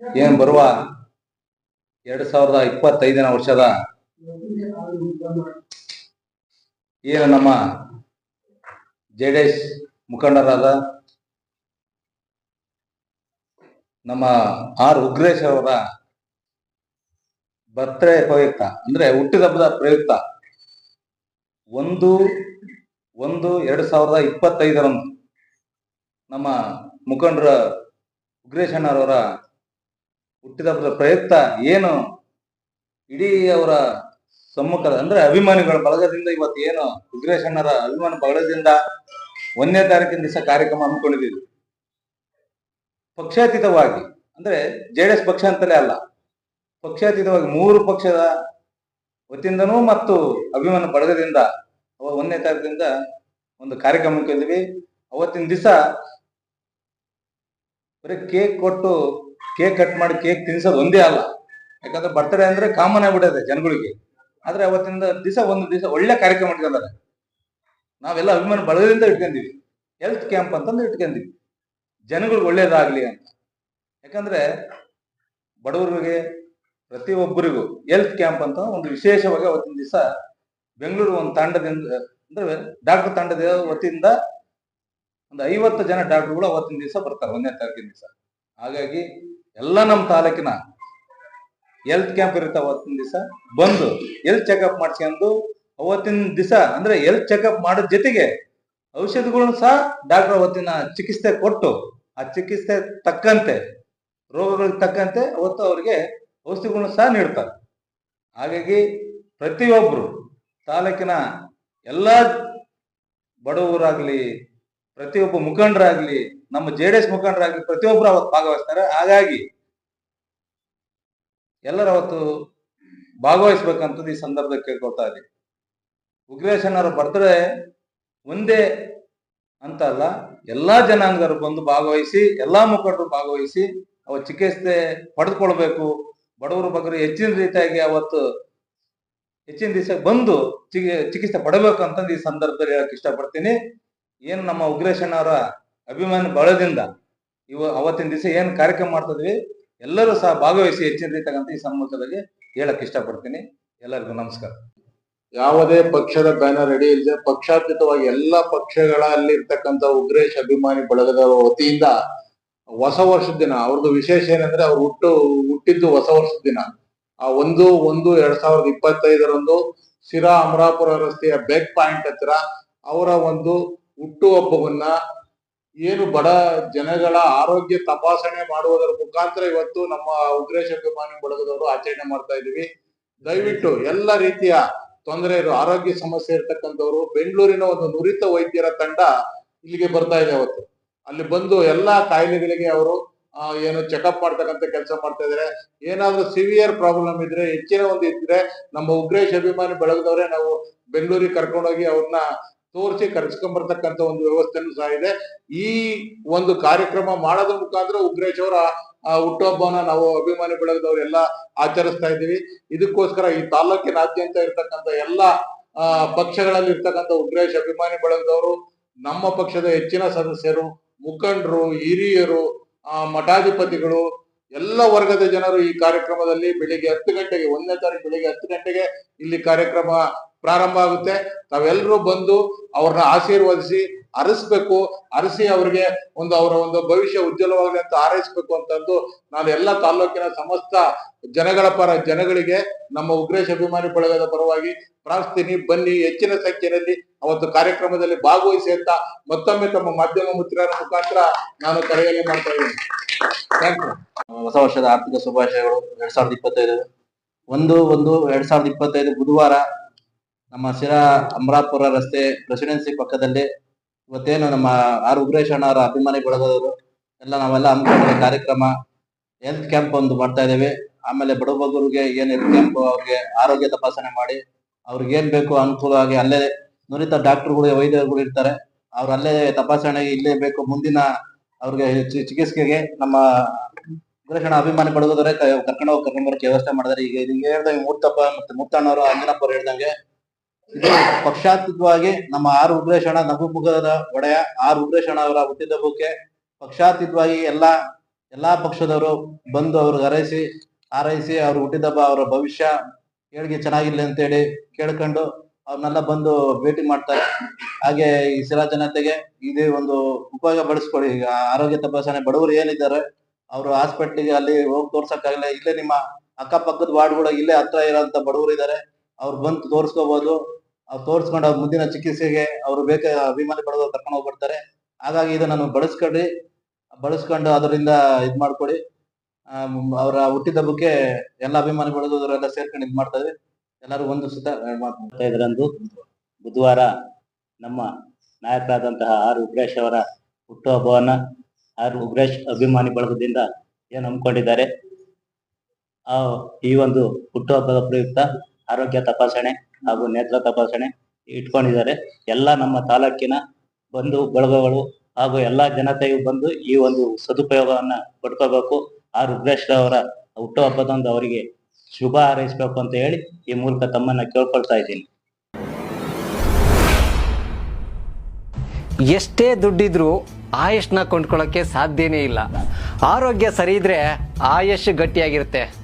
ಏನ್ ಬರುವ ಎರಡ್ ಸಾವಿರದ ಇಪ್ಪತ್ತೈದನೇ ವರ್ಷದ ಏನು ನಮ್ಮ ಜೆ ಡಿ ಎಸ್ ಮುಖಂಡರಾದ ನಮ್ಮ ಆರ್ ಉಗ್ರೇಶ್ ಅವರ ಬರ್ತ್ಡೇ ಪ್ರಯುಕ್ತ, ಅಂದ್ರೆ ಹುಟ್ಟಿದಬ್ಬದ ಪ್ರಯುಕ್ತ, ಒಂದು ಒಂದು, ಎರಡ್ ಸಾವಿರದ ಇಪ್ಪತ್ತೈದರಂದು ನಮ್ಮ ಮುಖಂಡರ ಉಗ್ರೇಶ್ ಅಣ್ಣರವರ ಹುಟ್ಟಿದಬ್ಬದ ಪ್ರಯುಕ್ತ ಏನು ಇಡೀ ಅವರ ಸಮ್ಮುಖದ, ಅಂದ್ರೆ ಅಭಿಮಾನಿಗಳ ಬಳಗದಿಂದ ಇವತ್ತು ಏನು ಉಗ್ರೇಶಣ್ಣರ ಅಭಿಮಾನ ಬಳಗದಿಂದ ಒಂದನೇ ತಾರೀಕಿನ ದಿವಸ ಕಾರ್ಯಕ್ರಮ ಹಮ್ಮಿಕೊಂಡಿದ್ದೀವಿ. ಪಕ್ಷಾತೀತವಾಗಿ, ಅಂದ್ರೆ ಜೆ ಡಿ ಎಸ್ ಪಕ್ಷ ಅಂತಲೇ ಅಲ್ಲ, ಪಕ್ಷಾತೀತವಾಗಿ ಮೂರು ಪಕ್ಷದ ವತಿಯಿಂದನೂ ಮತ್ತು ಅಭಿಮಾನ ಬಳಗದಿಂದ ಒಂದನೇ ತಾರೀಕಿನಿಂದ ಒಂದು ಕಾರ್ಯಕ್ರಮ ಹಮ್ಮಿಕೊಂಡಿದ್ವಿ ಅವತ್ತಿನ ದಿವಸ ಬರೀ ಕೇಕ್ ಕೊಟ್ಟು ಕೇಕ್ ಕಟ್ ಮಾಡಿ ಕೇಕ್ ತಿನ್ಸೋದು ಒಂದೇ ಅಲ್ಲ. ಯಾಕಂದ್ರೆ ಬರ್ತಡೇ ಅಂದ್ರೆ ಕಾಮನ್ ಆಗಿಬಿಟ್ಟಿದೆ ಜನಗಳಿಗೆ. ಆದ್ರೆ ಅವತ್ತಿಂದ ದಿವಸ ಒಂದು ದಿವಸ ಒಳ್ಳೆ ಕಾರ್ಯಕ್ರಮ ಇಟ್ಕೊಂಡಿದ್ದಾರೆ ನಾವೆಲ್ಲ ಅಭಿಮಾನ ಬಳಗದಿಂದ ಇಟ್ಕೊಂಡಿವಿ ಹೆಲ್ತ್ ಕ್ಯಾಂಪ್ ಅಂತಂದು ಇಟ್ಕೊಂಡಿವಿ ಜನಗಳಿಗೆ ಒಳ್ಳೇದಾಗ್ಲಿ ಅಂತ. ಯಾಕಂದ್ರೆ ಬಡವರಿಗೆ, ಪ್ರತಿಯೊಬ್ಬರಿಗೂ ಹೆಲ್ತ್ ಕ್ಯಾಂಪ್ ಅಂತ ಒಂದು ವಿಶೇಷವಾಗಿ ಅವತ್ತಿನ ದಿವಸ ಬೆಂಗಳೂರು ಒಂದು ತಂಡದಿಂದ, ಅಂದ್ರೆ ಡಾಕ್ಟರ್ ತಂಡದ ವತಿಯಿಂದ ಒಂದು ಐವತ್ತು ಜನ ಡಾಕ್ಟರ್ಗಳು ಅವತ್ತಿನ ದಿವಸ ಬರ್ತಾರೆ, ಒಂದನೇ ತಾರೀಕಿನ ದಿವಸ. ಹಾಗಾಗಿ ಎಲ್ಲ ನಮ್ಮ ತಾಲೂಕಿನ ಹೆಲ್ತ್ ಕ್ಯಾಂಪ್ ಇರುತ್ತೆ ಅವತ್ತಿನ ದಿವಸ. ಬಂದು ಹೆಲ್ತ್ ಚೆಕಪ್ ಮಾಡಿಸ್ಕೊಂಡು ಅವತ್ತಿನ ದಿವಸ, ಅಂದ್ರೆ ಹೆಲ್ತ್ ಚೆಕಪ್ ಮಾಡೋದ್ ಜೊತೆಗೆ ಔಷಧಿಗಳನ್ನು ಸಹ ಡಾಕ್ಟರ್ ಅವತ್ತಿನ ಚಿಕಿತ್ಸೆ ಕೊಟ್ಟು, ಆ ಚಿಕಿತ್ಸೆ ತಕ್ಕಂತೆ, ರೋಗಗಳಿಗೆ ತಕ್ಕಂತೆ ಅವತ್ತು ಅವರಿಗೆ ಔಷಧಿಗಳನ್ನು ಸಹ ನೀಡ್ತಾರೆ. ಹಾಗಾಗಿ ಪ್ರತಿಯೊಬ್ಬರು ತಾಲೂಕಿನ ಎಲ್ಲ ಬಡವರಾಗ್ಲಿ ಪ್ರತಿಯೊಬ್ಬ ಮುಖಂಡರಾಗ್ಲಿ, ನಮ್ಮ ಜೆ ಡಿ ಎಸ್ ಮುಖಂಡರಾಗ್ಲಿ ಪ್ರತಿಯೊಬ್ಬರು ಅವತ್ತು ಭಾಗವಹಿಸ್ತಾರೆ. ಹಾಗಾಗಿ ಎಲ್ಲರೂ ಅವತ್ತು ಭಾಗವಹಿಸ್ಬೇಕಂತದ್ದು ಈ ಸಂದರ್ಭದಲ್ಲಿ ಕೇಳ್ಕೊಳ್ತಾ ಇದ್ದೀವಿ ಉಗ್ರೇಶನವರ ಒಂದೇ ಅಂತ ಅಲ್ಲ, ಎಲ್ಲಾ ಜನಾಂಗರು ಬಂದು ಭಾಗವಹಿಸಿ, ಎಲ್ಲಾ ಮುಖಂಡರು ಭಾಗವಹಿಸಿ ಅವ ಚಿಕಿತ್ಸೆ ಪಡೆದುಕೊಳ್ಬೇಕು. ಬಡವರ ಬಗ್ಗೆ ಹೆಚ್ಚಿನ ರೀತಿಯಾಗಿ ಅವತ್ತು ಹೆಚ್ಚಿನ ದಿವಸ ಬಂದು ಚಿಕಿ, ಚಿಕಿತ್ಸೆ ಪಡಬೇಕು ಅಂತಂದು ಈ ಸಂದರ್ಭದಲ್ಲಿ ಹೇಳಕ್ ಇಷ್ಟಪಡ್ತೀನಿ. ಏನು ನಮ್ಮ ಉಗ್ರೇಶನವರ ಅಭಿಮಾನಿ ಬಳದಿಂದ ಇವ ಅವತ್ತಿನ ದಿವಸ ಏನು ಕಾರ್ಯಕ್ರಮ ಮಾಡ್ತಿದ್ವಿ, ಎಲ್ಲರೂ ಸಹ ಭಾಗವಹಿಸಿ ಹೆಚ್ಚಿನ ರೀತಿಯಾಗಂತ ಈ ಸಮ್ಮುಖದಲ್ಲಿ ಹೇಳಕ್ ಇಷ್ಟಪಡ್ತೀನಿ. ಎಲ್ಲರಿಗೂ ನಮಸ್ಕಾರ. ಯಾವುದೇ ಪಕ್ಷದ ಬ್ಯಾನರ್ ರೆಡಿ ಇಲ್ಲದೆ ಪಕ್ಷಾತೀತವಾಗಿ ಎಲ್ಲ ಪಕ್ಷಗಳಲ್ಲಿ ಇರ್ತಕ್ಕಂಥ ಉಗ್ರೇಶ್ ಅಭಿಮಾನಿ ಬಳಗದ ವತಿಯಿಂದ ಹೊಸ ವರ್ಷದ ದಿನ, ಅವ್ರದ್ದು ವಿಶೇಷ ಏನಂದ್ರೆ ಅವ್ರು ಹುಟ್ಟು, ಹುಟ್ಟಿದ್ದು ಹೊಸ ವರ್ಷದ ದಿನ. ಆ ಒಂದು ಒಂದು, ಎರಡ್ ಸಾವಿರದ ಇಪ್ಪತ್ತೈದರಂದು ಶಿರಾ ಅಮರಾಪುರ ರಸ್ತೆಯ ಬೇಕ್ ಪಾಯಿಂಟ್ ಹತ್ರ ಅವರ ಒಂದು ಹುಟ್ಟುಹಬ್ಬವನ್ನ ಏನು ಬಡ ಜನಗಳ ಆರೋಗ್ಯ ತಪಾಸಣೆ ಮಾಡುವುದರ ಮುಖಾಂತರ ಇವತ್ತು ನಮ್ಮ ಉಗ್ರೇಶ ಅಭಿಮಾನಿ ಬಳಗದವರು ಆಚರಣೆ ಮಾಡ್ತಾ ಇದೀವಿ ದಯವಿಟ್ಟು ಎಲ್ಲ ರೀತಿಯ ತೊಂದರೆ ಇರೋ ಆರೋಗ್ಯ ಸಮಸ್ಯೆ ಇರ್ತಕ್ಕಂಥವ್ರು ಬೆಂಗಳೂರಿನ ಒಂದು ನುರಿತ ವೈದ್ಯರ ತಂಡ ಇಲ್ಲಿಗೆ ಬರ್ತಾ ಇದೆ ಅವತ್ತು. ಅಲ್ಲಿ ಬಂದು ಎಲ್ಲಾ ಕಾಯಿಲೆಗಳಿಗೆ ಅವರು ಏನು ಚೆಕಪ್ ಮಾಡ್ತಕ್ಕಂತ ಕೆಲಸ ಮಾಡ್ತಾ ಇದಾರೆ ಏನಾದ್ರೂ ಸಿವಿಯರ್ ಪ್ರಾಬ್ಲಮ್ ಇದ್ರೆ, ಹೆಚ್ಚಿನ ಒಂದು ಇದ್ರೆ ನಮ್ಮ ಉಗ್ರೇಶ್ ಅಭಿಮಾನಿ ಬಳಗದವರೇ ನಾವು ಬೆಂಗಳೂರಿಗೆ ಕರ್ಕೊಂಡೋಗಿ ಅವ್ರನ್ನ ತೋರಿಸಿ ಕರೆಸ್ಕೊಂಡ್ಬರ್ತಕ್ಕಂತ ಒಂದು ವ್ಯವಸ್ಥೆನೂ ಸಹ ಇದೆ. ಈ ಒಂದು ಕಾರ್ಯಕ್ರಮ ಮಾಡೋದ್ರ ಮುಖಾಂತರ ಉಗ್ರೇಶ್ ಅವರ ಹುಟ್ಟುಹಬ್ಬವನ್ನ ನಾವು ಅಭಿಮಾನಿ ಬೆಳಗದವ್ರು ಎಲ್ಲ ಆಚರಿಸ್ತಾ ಇದ್ದೀವಿ. ಇದಕ್ಕೋಸ್ಕರ ಈ ತಾಲೂಕಿನಾದ್ಯಂತ ಇರ್ತಕ್ಕಂಥ ಎಲ್ಲ ಪಕ್ಷಗಳಲ್ಲಿ ಇರ್ತಕ್ಕಂಥ ಉಗ್ರೇಶ್ ಅಭಿಮಾನಿ ಬಳಗದವರು, ನಮ್ಮ ಪಕ್ಷದ ಹೆಚ್ಚಿನ ಸದಸ್ಯರು, ಮುಖಂಡರು, ಹಿರಿಯರು ಮಠಾಧಿಪತಿಗಳು, ಎಲ್ಲ ವರ್ಗದ ಜನರು ಈ ಕಾರ್ಯಕ್ರಮದಲ್ಲಿ ಬೆಳಿಗ್ಗೆ ಹತ್ತು ಗಂಟೆಗೆ, ಒಂದನೇ ತಾರೀಕು ಬೆಳಿಗ್ಗೆ ಹತ್ತು ಗಂಟೆಗೆ ಇಲ್ಲಿ ಕಾರ್ಯಕ್ರಮ ಪ್ರಾರಂಭ ಆಗುತ್ತೆ. ತಾವೆಲ್ಲರೂ ಬಂದು ಅವ್ರನ್ನ ಆಶೀರ್ವದಿಸಿ, ಅರಸ್ಬೇಕು. ಅರಸಿ ಅವ್ರಿಗೆ ಒಂದು ಅವರ ಒಂದು ಭವಿಷ್ಯ ಉಜ್ವಲವಾಗಲಿ ಅಂತ ಹಾರೈಸ್ಬೇಕು ಅಂತಂದು ನಾನು ಎಲ್ಲ ತಾಲೂಕಿನ ಸಮಸ್ತ ಜನಗಳ ಪರ, ಜನಗಳಿಗೆ ನಮ್ಮ ಉಗ್ರೇಶ್ ಅಭಿಮಾನಿ ಬಳಗದ ಪರವಾಗಿ ಪ್ರಾರ್ಥಿನಿ, ಬನ್ನಿ, ಹೆಚ್ಚಿನ ಸಂಖ್ಯೆಯಲ್ಲಿ ಅವತ್ತು ಕಾರ್ಯಕ್ರಮದಲ್ಲಿ ಭಾಗವಹಿಸಿ ಅಂತ ಮತ್ತೊಮ್ಮೆ ತಮ್ಮ ಮಾಧ್ಯಮ ಮಿತ್ರರ ಮುಖಾಂತರ ನಾನು ಕರೆಯಲ್ಲಿ ಮಾಡ್ತಾ ಇದ್ದೀನಿ. ಹೊಸ ವರ್ಷದ ಆರ್ಥಿಕ ಶುಭಾಶಯಗಳು. ಎರಡ್ ಸಾವಿರದ ಇಪ್ಪತ್ತೈದು. ಒಂದು ಒಂದು, ಎರಡ್ ಸಾವಿರದ ಇಪ್ಪತ್ತೈದು ಬುಧವಾರ ನಮ್ಮ ಶಿರಾ ಅಮರಾಪುರ ರಸ್ತೆ ಪ್ರೆಸಿಡೆನ್ಸಿ ಪಕ್ಕದಲ್ಲಿ ಇವತ್ತೇನು ನಮ್ಮ ಆರ್ ಉಗ್ರೇಶ್ ಅಣ್ಣವರ ಅಭಿಮಾನಿ ಬಳಗದವರು ಎಲ್ಲ ನಾವೆಲ್ಲ ಹಮ್ಮಿಕೊಂಡಿರೋ ಕಾರ್ಯಕ್ರಮ ಹೆಲ್ತ್ ಕ್ಯಾಂಪ್ ಒಂದು ಮಾಡ್ತಾ ಇದ್ದೇವೆ. ಆಮೇಲೆ ಬಡಬಗ್ಗರಿಗೆ ಏನ್ ಹೆಲ್ತ್ ಕ್ಯಾಂಪ್ ಅವ್ರಿಗೆ ಆರೋಗ್ಯ ತಪಾಸಣೆ ಮಾಡಿ, ಅವ್ರಿಗೆ ಏನ್ ಬೇಕು ಅನುಕೂಲವಾಗಿ ಅಲ್ಲೇ ನುರಿತ ಡಾಕ್ಟರ್ಗಳು, ವೈದ್ಯರುಗಳು ಇರ್ತಾರೆ. ಅವ್ರು ಅಲ್ಲೇ ತಪಾಸಣೆಗೆ ಇಲ್ಲೇ ಬೇಕು, ಮುಂದಿನ ಅವ್ರಿಗೆ ಚಿಕಿತ್ಸೆಗೆ ನಮ್ಮ ಉಗ್ರೇಶಣ್ಣ ಅಭಿಮಾನಿ ಬಳಗದವರೇ ಕರ್ಕೊಂಡು ಹೋಗಿ ಕರ್ಕೊಂಡು ಬರೋಕೆ ವ್ಯವಸ್ಥೆ ಮಾಡಿದಾರೆ ಈಗ ಹೇಳ್ದಂಗೆ ಮೂರ್ತಪ್ಪ ಮತ್ತೆ ಮುತ್ತಣ್ಣವರು ಅಂಜನಪ್ಪ ಅವ್ರು ಹೇಳ್ದಂಗೆ ಇದು ಪಕ್ಷಾತೀತವಾಗಿ ನಮ್ಮ ಆರ್ ಉಗ್ರೇಶಣ ನಗುಮುಖದ ಒಡೆಯ, ಆರ್ ಉಗ್ರೇಶಣ ಅವರ ಹುಟ್ಟಿದಬ್ಬಕ್ಕೆ ಪಕ್ಷಾತೀತವಾಗಿ ಎಲ್ಲಾ ಎಲ್ಲಾ ಪಕ್ಷದವರು ಬಂದು ಅವ್ರಿಗೆ ಹರೈಸಿ, ಹಾರೈಸಿ ಅವ್ರ ಹುಟ್ಟಿದಬ್ಬ ಅವರ ಭವಿಷ್ಯ ಕೇಳ್ಗೆ ಚೆನ್ನಾಗಿಲ್ಲ ಅಂತ ಅಂತೇಳಿ ಕೇಳ್ಕೊಂಡು ಅವ್ರನ್ನೆಲ್ಲ ಬಂದು ಭೇಟಿ ಮಾಡ್ತಾರೆ. ಹಾಗೆ ಈ ಸಿರಾ ಜನತೆಗೆ ಇದೇ ಒಂದು ಉಪಯೋಗ ಬಳಸ್ಕೊಳ್ಳಿ ಈಗ ಆರೋಗ್ಯ ತಪಾಸಣೆ ಬಡವರು ಏನಿದ್ದಾರೆ, ಅವರು ಹಾಸ್ಪಿಟ್ಲಿಗೆ ಅಲ್ಲಿ ಹೋಗಿ ತೋರ್ಸಕ್ಕಾಗಲ್ಲ ಇಲ್ಲೇ ನಿಮ್ಮ ಅಕ್ಕಪಕ್ಕದ ವಾರ್ಡ್ಗಳು ಇಲ್ಲೇ ಹತ್ರ ಇರೋಂತ ಬಡವರು ಇದ್ದಾರೆ. ಅವ್ರು ಬಂದು ತೋರಿಸ್ಕೋಬಹುದು ಅವ್ರು ತೋರ್ಸ್ಕೊಂಡು ಮುಂದಿನ ಚಿಕಿತ್ಸೆಗೆ ಅವ್ರು ಬೇಕ ಅಭಿಮಾನಿ ಪಡೆದವ್ರು ಕರ್ಕೊಂಡು ಹೋಗ್ಬಿಡ್ತಾರೆ. ಹಾಗಾಗಿ ಇದನ್ನ ಬಳಸ್ಕೊಡ್ರಿ ಬಳಸ್ಕೊಂಡು. ಅದರಿಂದ ಇದ್ ಮಾಡ್ಕೊಡಿ. ಅವರ ಅವರ ಹುಟ್ಟಿದಬ್ಬಕ್ಕೆ ಎಲ್ಲ ಅಭಿಮಾನಿ ಬೆಳೆದವರೆಲ್ಲ ಸೇರ್ಕೊಂಡು ಇದ್ ಮಾಡ್ತಾರೆ ಎಲ್ಲರೂ ಒಂದು ಸುತ್ತ ಇದರಂದು ಬುಧವಾರ ನಮ್ಮ ನಾಯಕರಾದಂತಹ ಆರ್. ಉಗ್ರೇಶ್ ಅವರ ಹುಟ್ಟುಹಬ್ಬವನ್ನ ಆರ್. ಉಗ್ರೇಶ್ ಅಭಿಮಾನಿ ಬಳಗದಿಂದ ಏನ್ ಆ, ಈ ಒಂದು ಹುಟ್ಟುಹಬ್ಬದ ಪ್ರಯುಕ್ತ ಆರೋಗ್ಯ ತಪಾಸಣೆ ಹಾಗೂ ನೇತ್ರ ತಪಾಸಣೆ ಇಟ್ಕೊಂಡಿದ್ದಾರೆ. ಎಲ್ಲ ನಮ್ಮ ತಾಲೂಕಿನ ಬಂಧು ಬಳಗಗಳು ಹಾಗೂ ಎಲ್ಲಾ ಜನತೆಯು ಬಂದು ಈ ಒಂದು ಸದುಪಯೋಗವನ್ನ ಪಡ್ಕೋಬೇಕು. ಆ ರುದ್ರೇಶ್ವರ ಅವರ ಹುಟ್ಟುಹಬ್ಬದೊಂದು ಅವರಿಗೆ ಶುಭ ಹಾರೈಸಬೇಕು ಅಂತ ಹೇಳಿ ಈ ಮೂಲಕ ತಮ್ಮನ್ನ ಕೇಳ್ಕೊಳ್ತಾ ಇದ್ದೀನಿ. ಎಷ್ಟೇ ದುಡ್ಡಿದ್ರೂ ಆಯುಷ್ನ ಕೊಂಡ್ಕೊಳ್ಳೋಕೆ ಸಾಧ್ಯನೇ ಇಲ್ಲ. ಆರೋಗ್ಯ ಸರಿ ಇದ್ರೆ ಆಯುಷ್ ಗಟ್ಟಿಯಾಗಿರುತ್ತೆ.